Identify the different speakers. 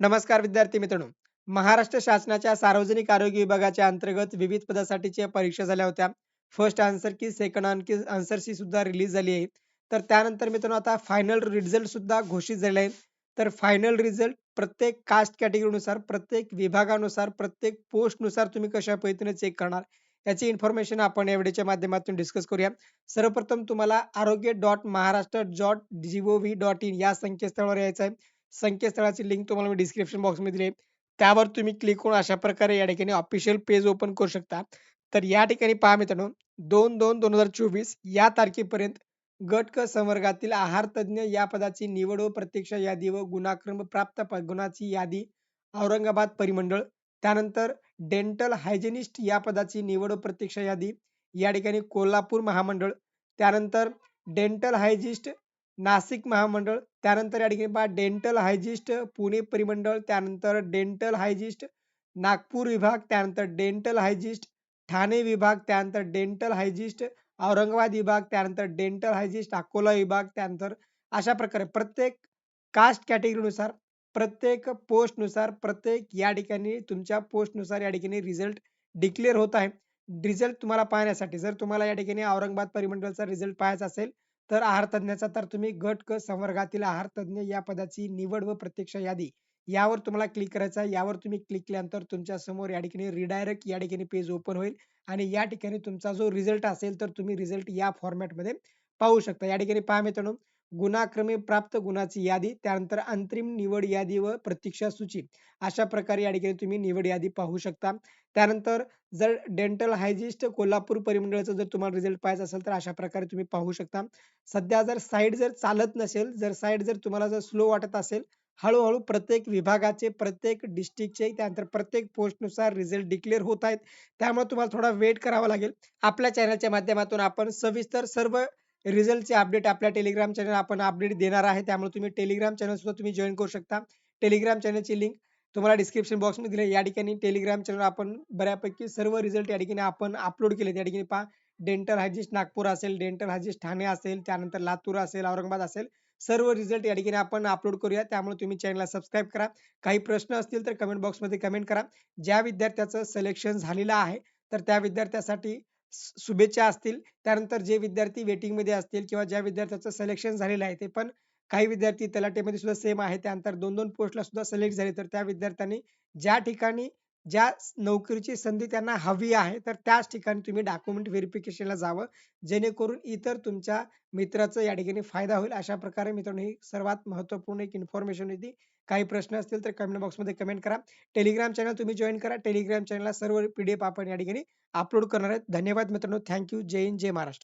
Speaker 1: नमस्कार विद्यार्थी मित्रांनो. महाराष्ट्र शासनाच्या सार्वजनिक आरोग्य विभागाच्या अंतर्गत विविध पदासाठीच्या परीक्षा झाल्या होत्या. First answer key second key answer C सुद्धा रिलीज झाली आहे. तर त्यानंतर मित्रांनो आता फायनल रिझल्ट सुद्धा घोषित झाले आहेत तर फायनल रिझल्ट प्रत्येक कास्ट कॅटेगरीनुसार प्रत्येक विभागानुसार प्रत्येक पोस्टनुसार तुम्ही कशा पद्धतीने चेक करणार याची इन्फॉर्मेशन आपण या व्हिडिओच्या माध्यमातून डिस्कस करूया. सर्वप्रथम तुम्हाला आरोग्य dot Maharashtra dot G O V dot in या संकेतस्थळावर यायचं आहे. संकेतस्थळाची लिंक तुम्हाला मी डिस्क्रिप्शन बॉक्समध्ये दिली त्यावर तुम्ही क्लिक करून अशा प्रकारे या ठिकाणी ऑफिशियल पेज ओपन करू शकता. तर या ठिकाणी पहा मित्रांनो दोन दोन दोन हजार चोवीस या तारखेपर्यंत गट क संवर्गातील आहार तज्ज्ञ या पदाची निवड व प्रत्यक्ष यादी व गुणाक्रम प्राप्त गुणाची यादी औरंगाबाद परिमंडळ. त्यानंतर डेंटल हायजेनिस्ट या पदाची निवड व प्रत्यक्ष यादी या ठिकाणी कोल्हापूर महामंडळ. त्यानंतर डेंटल हायजिस्ट नाशिक महामंडळ त्यानंतर या ठिकाणी पहा डेंटल हायजिस्ट पुणे परिमंडळ त्यानंतर डेंटल हायजिस्ट नागपूर विभाग त्यानंतर डेंटल हायजिस्ट ठाणे विभाग त्यानंतर डेंटल हायजिस्ट औरंगाबाद विभाग त्यानंतर डेंटल हायजिस्ट अकोला विभाग त्यानंतर अशा प्रकारे प्रत्येक कास्ट कॅटेगरीनुसार प्रत्येक पोस्टनुसार प्रत्येक या ठिकाणी तुमच्या पोस्टनुसार या ठिकाणी रिझल्ट डिक्लेअर होत आहे. रिझल्ट तुम्हाला पाहण्यासाठी जर तुम्हाला या ठिकाणी औरंगाबाद परिमंडळचा रिझल्ट पाहायचा असेल तर आहार तज्ञाचा तर तुम्ही गट क संवर्गातील आहार तज्ञ या पदाची निवड व प्रत्यक्ष यादी यावर तुम्हाला क्लिक करायचं आहे. यावर तुम्ही क्लिक केल्यानंतर तुमच्यासमोर या ठिकाणी रिडायरेक्ट या ठिकाणी पेज ओपन होईल आणि या ठिकाणी तुमचा जो रिझल्ट असेल तर तुम्ही रिझल्ट या फॉर्मॅटमध्ये पाहू शकता. या ठिकाणी पहा मित्रांनो गुणाक्रमे प्राप्त गुणाची यादी त्यानंतर अंतरिम निवड यादी व प्रतीक्षा सूची. अशा प्रकारे या ठिकाणी तुम्ही निवड यादी पाहू शकता. त्यानंतर जर डेंटल हायजिस्ट कोल्हापूर परिमंडळाचा जर तुम्हाला रिझल्ट पाहायचा असेल तर अशा प्रकारे तुम्ही पाहू शकता. सध्या जर साईड जर चालत नसेल जर साईड जर तुम्हाला जर स्लो वाटत असेल हळूहळू प्रत्येक विभागाचे प्रत्येक डिस्ट्रिक्टचे त्यानंतर प्रत्येक पोस्टनुसार रिझल्ट डिक्लेअर होत आहेत. त्यामुळे तुम्हाला थोडा वेट करावा लागेल. आपल्या चॅनलच्या माध्यमातून आपण सविस्तर सर्व रिझल्टचे अपडेट आपल्या टेलिग्राम चॅनल आपण अपडेट देणार आहे. त्यामुळे तुम्ही टेलिग्राम चॅनल सुद्धा तुम्ही जॉईन करू शकता. टेलिग्राम चॅनलची लिंक तुम्हाला डिस्क्रिप्शन बॉक्समध्ये दिले या ठिकाणी टेलिग्राम चॅनल आपण बऱ्यापैकी सर्व रिझल्ट या ठिकाणी आपण अपलोड केले त्या ठिकाणी पहा डेंटल हायजिस्ट नागपूर असेल डेंटल हायजिस्ट ठाणे असेल त्यानंतर लातूर असेल औरंगाबाद असेल सर्व रिझल्ट या ठिकाणी आपण अपलोड करूया. त्यामुळे तुम्ही चॅनलला सबस्क्राईब करा. काही प्रश्न असतील तर कमेंट बॉक्समध्ये कमेंट करा. ज्या विद्यार्थ्याचं सिलेक्शन झालेलं आहे तर त्या विद्यार्थ्यासाठी शुभेच्छा असतील. त्यानंतर जे विद्यार्थी वेटिंगमध्ये असतील किंवा ज्या विद्यार्थ्याचं सिलेक्शन झालेलं आहे ते पण काही विद्यार्थी तलाठीमध्ये सुद्धा सेम आहे. त्यानंतर दोन दोन पोस्टला सुद्धा सिलेक्ट झाले तर त्या विद्यार्थ्यांनी ज्या ठिकाणी ज्या नोकरीची संधी त्यांना हवी आहे तर त्याच ठिकाणी तुम्ही डॉक्युमेंट व्हेरिफिकेशनला जावं. जेणेकरून इतर तुमच्या मित्राचा या ठिकाणी फायदा होईल. अशा प्रकारे मित्रांनो ही सर्वात महत्त्वपूर्ण एक इन्फॉर्मेशन होती. काही प्रश्न असतील तर कमेंट बॉक्समध्ये कमेंट करा. टेलिग्राम चॅनल तुम्ही जॉईन करा. टेलिग्राम चॅनलला सर्व पीडीएफ आपण या ठिकाणी अपलोड करणार आहेत. धन्यवाद मित्रांनो. थँक्यू जय हिंद जय महाराष्ट्र.